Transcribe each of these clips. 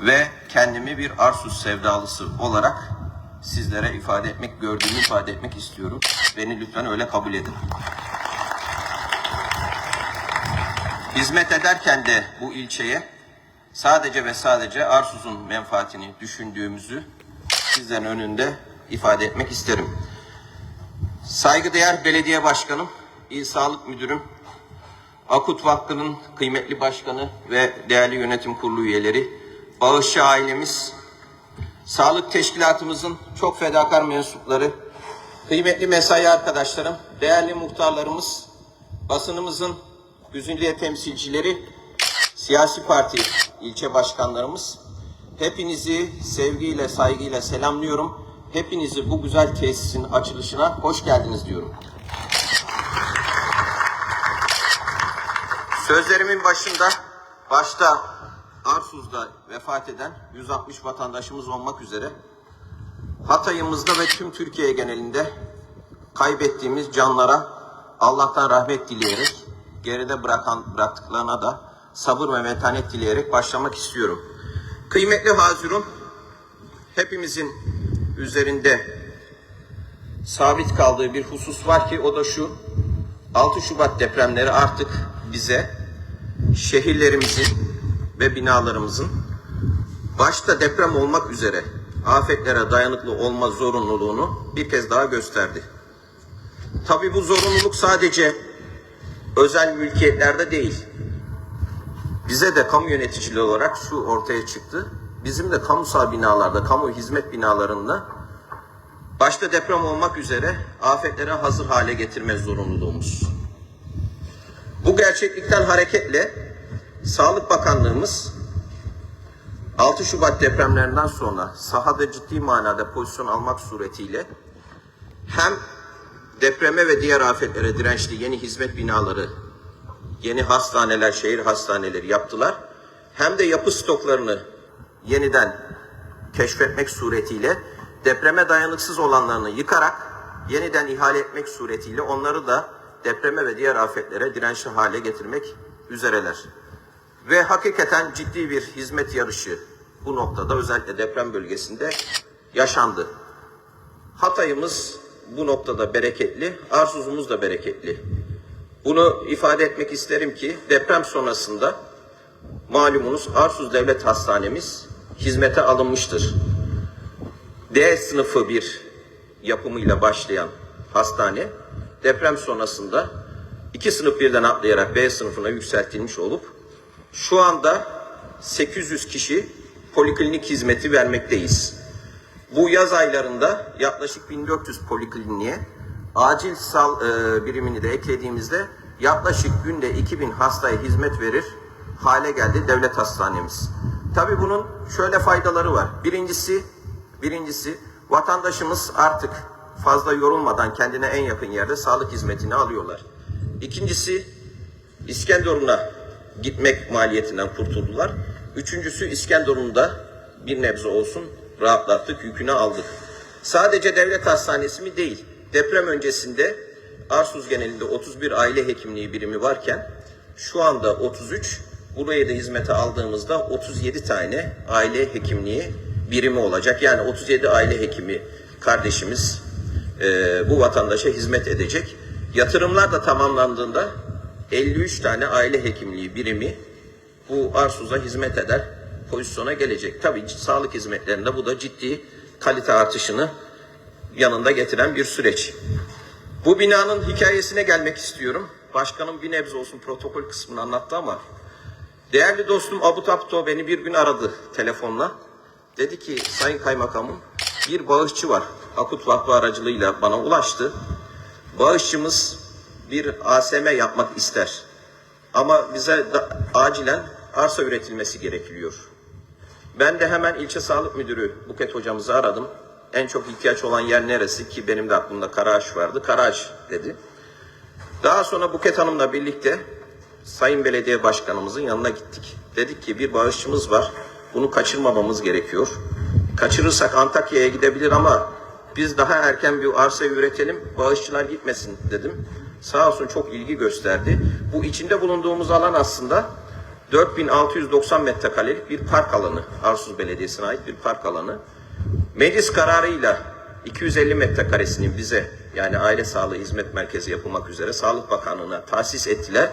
ve kendimi bir Arsuz sevdalısı olarak sizlere ifade etmek, gördüğümü ifade etmek istiyorum. Beni lütfen öyle kabul edin. Hizmet ederken de bu ilçeye sadece ve sadece Arsuz'un menfaatini düşündüğümüzü sizlerin önünde ifade etmek isterim. Saygıdeğer belediye başkanım, il sağlık müdürüm, Akut Vakfı'nın kıymetli başkanı ve değerli yönetim kurulu üyeleri, bağışçı ailemiz, sağlık teşkilatımızın çok fedakar mensupları, kıymetli mesai arkadaşlarım, değerli muhtarlarımız, basınımızın güzide temsilcileri, siyasi parti ilçe başkanlarımız, hepinizi sevgiyle, saygıyla selamlıyorum. Hepinizi bu güzel tesisin açılışına hoş geldiniz diyorum. Sözlerimin başında, başta Arsuz'da vefat eden 160 vatandaşımız olmak üzere Hatay'ımızda ve tüm Türkiye genelinde kaybettiğimiz canlara Allah'tan rahmet dileyerek geride bırakan bıraktıklarına da sabır ve metanet dileyerek başlamak istiyorum. Kıymetli Hazirun, hepimizin üzerinde sabit kaldığı bir husus var ki o da şu. 6 Şubat depremleri artık bize şehirlerimizin ve binalarımızın başta deprem olmak üzere afetlere dayanıklı olma zorunluluğunu bir kez daha gösterdi. Tabi bu zorunluluk sadece özel mülkiyetlerde değil. Bize de kamu yöneticiliği olarak şu ortaya çıktı. Bizim de kamusal binalarda, kamu hizmet binalarında başta deprem olmak üzere afetlere hazır hale getirme zorunluluğumuz. Bu gerçeklikten hareketle Sağlık Bakanlığımız 6 Şubat depremlerinden sonra sahada ciddi manada pozisyon almak suretiyle hem depreme ve diğer afetlere dirençli yeni hizmet binaları, yeni hastaneler, şehir hastaneleri yaptılar. Hem de yapı stoklarını yeniden keşfetmek suretiyle depreme dayanıksız olanlarını yıkarak yeniden ihale etmek suretiyle onları da depreme ve diğer afetlere dirençli hale getirmek üzereler. Ve hakikaten ciddi bir hizmet yarışı bu noktada özellikle deprem bölgesinde yaşandı. Hatay'ımız bu noktada bereketli, Arsuz'umuz da bereketli. Bunu ifade etmek isterim ki deprem sonrasında malumunuz Arsuz Devlet Hastanemiz hizmete alınmıştır. D sınıfı bir yapımıyla başlayan hastane deprem sonrasında iki sınıf birden atlayarak B sınıfına yükseltilmiş olup şu anda 800 kişi poliklinik hizmeti vermekteyiz. Bu yaz aylarında yaklaşık 1400 polikliniğe acil sal e, birimini de eklediğimizde yaklaşık günde 2000 hastaya hizmet verir hale geldi devlet hastanemiz. Tabii bunun şöyle faydaları var. Birincisi, birincisi vatandaşımız artık fazla yorulmadan kendine en yakın yerde sağlık hizmetini alıyorlar. İkincisi İskenderun'a gitmek maliyetinden kurtuldular. Üçüncüsü İskenderun'da bir nebze olsun rahatlattık, yükünü aldık. Sadece devlet hastanesi mi değil, deprem öncesinde Arsuz genelinde 31 aile hekimliği birimi varken şu anda 33, buraya da hizmete aldığımızda 37 tane aile hekimliği birimi olacak. Yani 37 aile hekimi kardeşimiz e, bu vatandaşa hizmet edecek. Yatırımlar da tamamlandığında 53 tane aile hekimliği birimi bu Arsuz'a hizmet eder pozisyona gelecek. Tabii sağlık hizmetlerinde bu da ciddi kalite artışını yanında getiren bir süreç. Bu binanın hikayesine gelmek istiyorum. Başkanım bir nebze olsun protokol kısmını anlattı ama değerli dostum Abu Tapto beni bir gün aradı telefonla. Dedi ki Sayın Kaymakamım bir bağışçı var. Akut Vakfı aracılığıyla bana ulaştı. Bağışçımız bir ASM yapmak ister. Ama bize acilen arsa üretilmesi gerekiyor. Ben de hemen ilçe sağlık müdürü Buket hocamızı aradım. En çok ihtiyaç olan yer neresi ki benim de aklımda Karaağaç vardı. Karaağaç dedi. Daha sonra Buket Hanım'la birlikte Sayın Belediye Başkanımızın yanına gittik. Dedik ki bir bağışçımız var. Bunu kaçırmamamız gerekiyor. Kaçırırsak Antakya'ya gidebilir ama biz daha erken bir arsa üretelim, bağışçılar gitmesin dedim. Sağ olsun çok ilgi gösterdi. Bu içinde bulunduğumuz alan aslında 4690 metrekarelik bir park alanı, Arsuz Belediyesi'ne ait bir park alanı. Meclis kararıyla 250 metrekaresini bize yani aile sağlığı hizmet merkezi yapılmak üzere Sağlık Bakanlığı'na tahsis ettiler.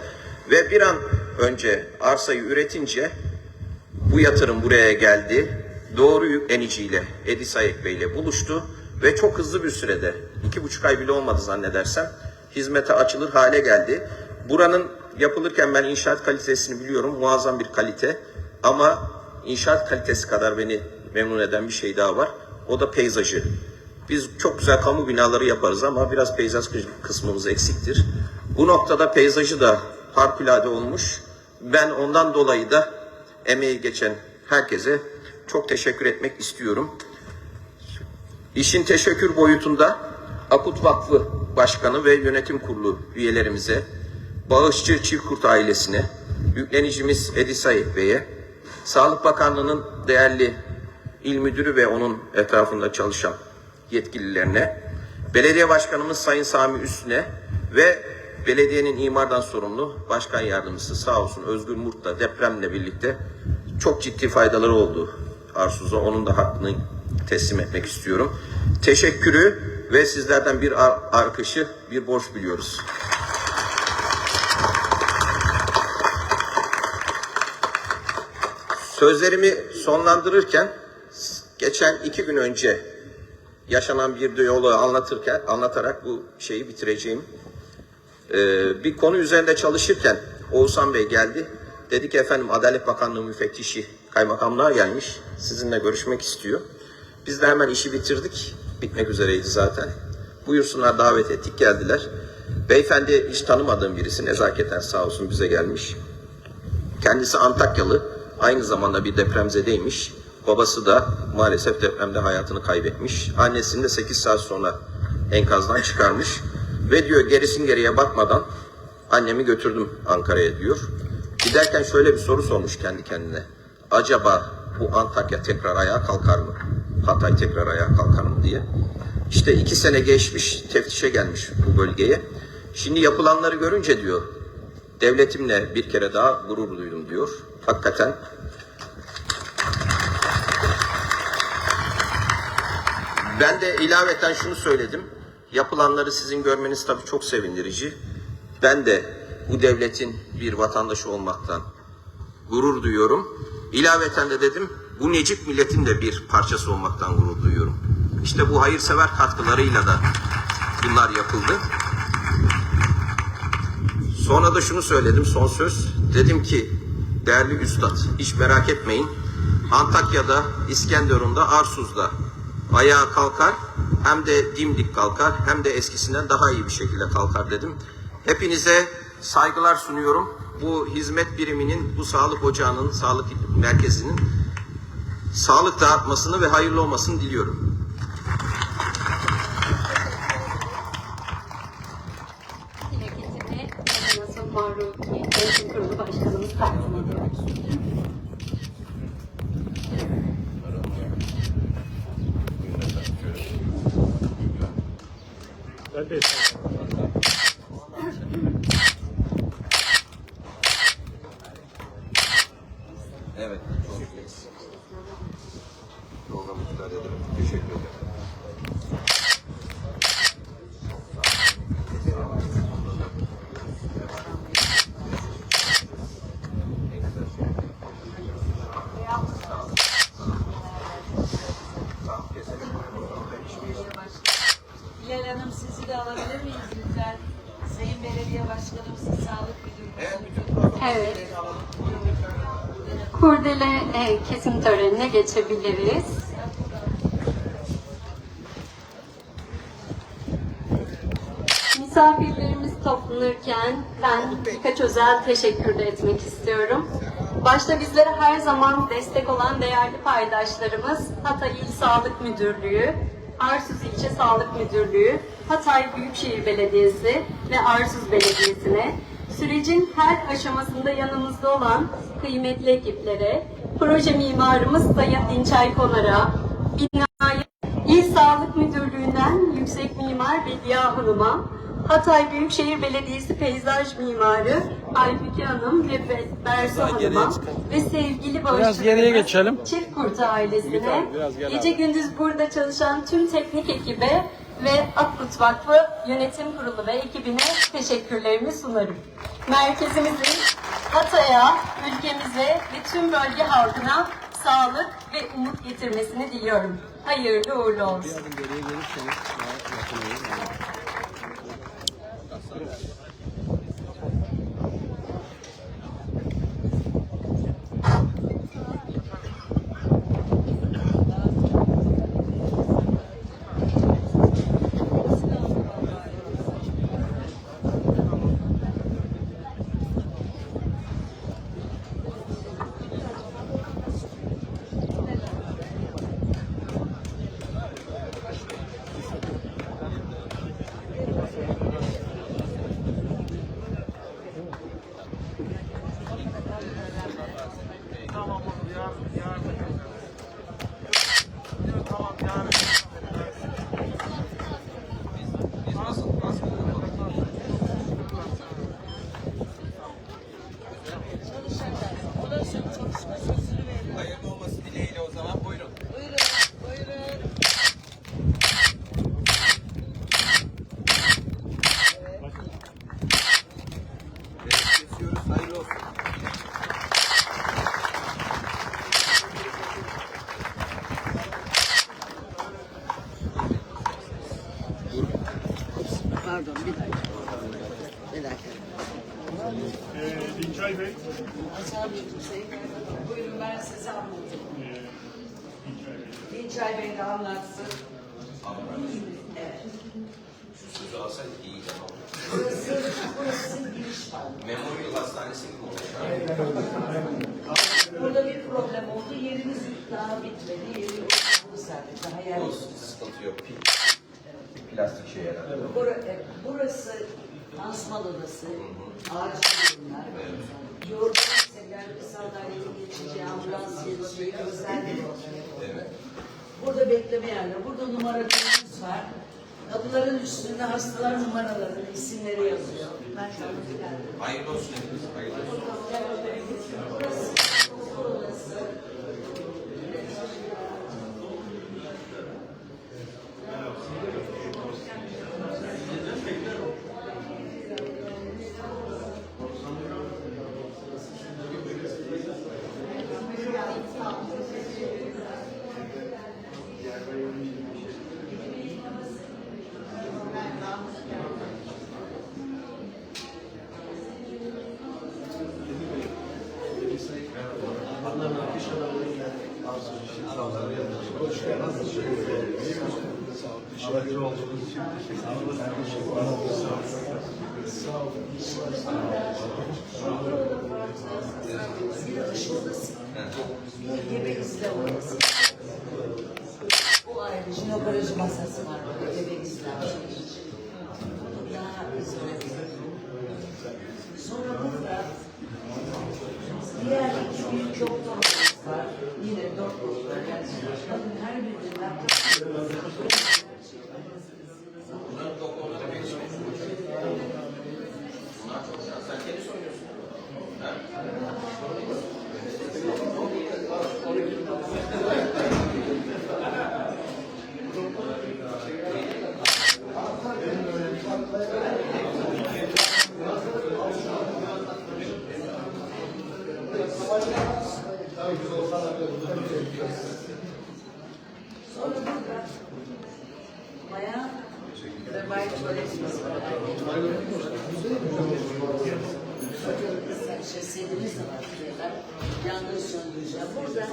Ve bir an önce arsayı üretince bu yatırım buraya geldi. Doğru yük eniciyle Edis Ayek Bey ile buluştu ve çok hızlı bir sürede iki buçuk ay bile olmadı zannedersem hizmete açılır hale geldi. Buranın yapılırken ben inşaat kalitesini biliyorum muazzam bir kalite ama inşaat kalitesi kadar beni memnun eden bir şey daha var. O da peyzajı. Biz çok güzel kamu binaları yaparız ama biraz peyzaj kısmımız eksiktir. Bu noktada peyzajı da harikulade olmuş. Ben ondan dolayı da emeği geçen herkese çok teşekkür etmek istiyorum. İşin teşekkür boyutunda Akut Vakfı Başkanı ve Yönetim Kurulu üyelerimize, Bağışçı Çiğkurt ailesine, yüklenicimiz Edis Ayıp Bey'e, Sağlık Bakanlığı'nın değerli il müdürü ve onun etrafında çalışan yetkililerine, belediye başkanımız Sayın Sami Üstüne ve belediyenin imardan sorumlu başkan yardımcısı sağ olsun Özgür Murt da depremle birlikte çok ciddi faydaları oldu Arsuz'a. Onun da hakkını teslim etmek istiyorum. Teşekkürü ve sizlerden bir ar- arkışı, bir borç biliyoruz. Sözlerimi sonlandırırken geçen iki gün önce yaşanan bir diyaloğu anlatırken anlatarak bu şeyi bitireceğim. Ee, bir konu üzerinde çalışırken Oğuzhan Bey geldi. Dedi ki efendim Adalet Bakanlığı müfettişi kaymakamlığa gelmiş. Sizinle görüşmek istiyor. Biz de hemen işi bitirdik. Bitmek üzereydi zaten. Buyursunlar davet ettik geldiler. Beyefendi hiç tanımadığım birisi nezaketen sağ olsun bize gelmiş. Kendisi Antakyalı. Aynı zamanda bir depremzedeymiş. Babası da maalesef depremde hayatını kaybetmiş. Annesini de 8 saat sonra enkazdan çıkarmış. Ve diyor gerisin geriye bakmadan annemi götürdüm Ankara'ya diyor. Giderken şöyle bir soru sormuş kendi kendine. Acaba bu Antakya tekrar ayağa kalkar mı? Hatay tekrar ayağa kalkar mı diye. İşte iki sene geçmiş, teftişe gelmiş bu bölgeye. Şimdi yapılanları görünce diyor, devletimle bir kere daha gurur duydum diyor. Hakikaten Ben de ilaveten şunu söyledim. Yapılanları sizin görmeniz tabii çok sevindirici. Ben de bu devletin bir vatandaşı olmaktan gurur duyuyorum. İlaveten de dedim bu Necip milletin de bir parçası olmaktan gurur duyuyorum. İşte bu hayırsever katkılarıyla da bunlar yapıldı. Sonra da şunu söyledim son söz. Dedim ki değerli üstad hiç merak etmeyin. Antakya'da, İskenderun'da, Arsuz'da ayağa kalkar. Hem de dimdik kalkar hem de eskisinden daha iyi bir şekilde kalkar dedim. Hepinize saygılar sunuyorum. Bu hizmet biriminin, bu sağlık ocağının, sağlık merkezinin sağlık dağıtmasını ve hayırlı olmasını diliyorum. Plaketini Nasıl Mahruki Yönetim Kurulu Başkanımız takdim ediyor. Ben de Evet. Çok iyi. Programı iptal ederim. Teşekkür ederim. Hilal Hanım sizi de alabilir miyiz lütfen? Sayın Belediye Başkanım, siz Sağlık Müdürümüz. Evet. Kurdele e, kesim törenine geçebiliriz. Misafirlerimiz toplanırken ben birkaç özel teşekkür de etmek istiyorum. Başta bizlere her zaman destek olan değerli paydaşlarımız Hatay İl Sağlık Müdürlüğü, Arsuz İlçe Sağlık Müdürlüğü, Hatay Büyükşehir Belediyesi ve Arsuz Belediyesi'ne, sürecin her aşamasında yanımızda olan kıymetli ekiplere, proje mimarımız Sayın Dinçay Konar'a, binayı İl Sağlık Müdürlüğü'nden Yüksek Mimar Bediye Hanım'a, Hatay Büyükşehir Belediyesi peyzaj mimarı Aybüke Hanım ve Be- Bersu Hanım'a ve sevgili bağışçılarımız. Çift Kurtu ailesine, gel gece abi. gündüz burada çalışan tüm teknik ekibe ve Akbut Vakfı Yönetim Kurulu ve ekibine teşekkürlerimi sunarım. Merkezimizin Hatay'a, ülkemize ve tüm bölge halkına sağlık ve umut getirmesini diliyorum. Hayırlı uğurlu olsun. Geriye gelirseniz daha yakın olur. Hüseyin, buyurun ben size anlatayım. Dinçay Bey de anlatsın. Evet. Sözü alsaydık iyiydi ama. Burası, burası giriş var. Memorial Hastanesi gibi olmuş. Burada bir problem oldu. Yerimiz daha bitmedi. Yeri oldu sadece. Daha yer. Olsun, sıkıntı yok. Plastik şey herhalde. Bura- e, Burası pansuman odası, acil durumlar, yorgun seferli sandalyeli geçici, ambulans Evet. Burada bekleme yerleri, burada numara kodumuz var. Kapıların üstünde hastalar numaraları, isimleri yazıyor. Ben anda geldim. Hayırlı olsun hepiniz. Hayırlı olsun. Burası Dış odası. Bu ayrı. Jinekoloji masası var. burada, Gebe izlem. Daha izole. Sonra burada diğer iki büyük doktorlarımız var. Yine doktorlar. Yani bakın her birinden Bunların doktorları benim. Bunlar çok güzel. Sen tenis oynuyorsun. Ha? Sonra burada bayan ve bay tuvaletimiz var. Şesedimiz de var. şurada. Yangın söndürücü. Burada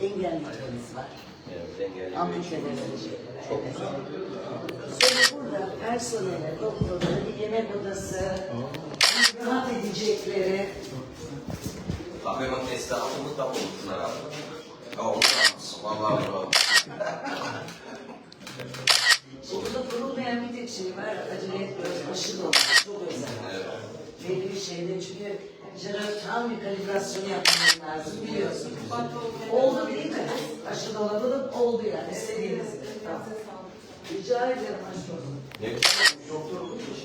engellilerimiz var. Evet. Çok. Sonra burada personele, doktorları, bir yemek odası, rahat edecekleri, Kahve makinesi de altını da herhalde. Ya onu da almışsın. Vallahi bravo. Burada kurulmayan bir tek şey var. Acele etmiyoruz. Aşı da. Çok özel. Belli bir şeyde çünkü jeneral tam bir kalibrasyonu yapmamız lazım biliyorsun. Oldu değil mi? Aşı dolabının oldu yani. İstediğiniz. Rica ederim olsun. Ne. Doktor bu iş.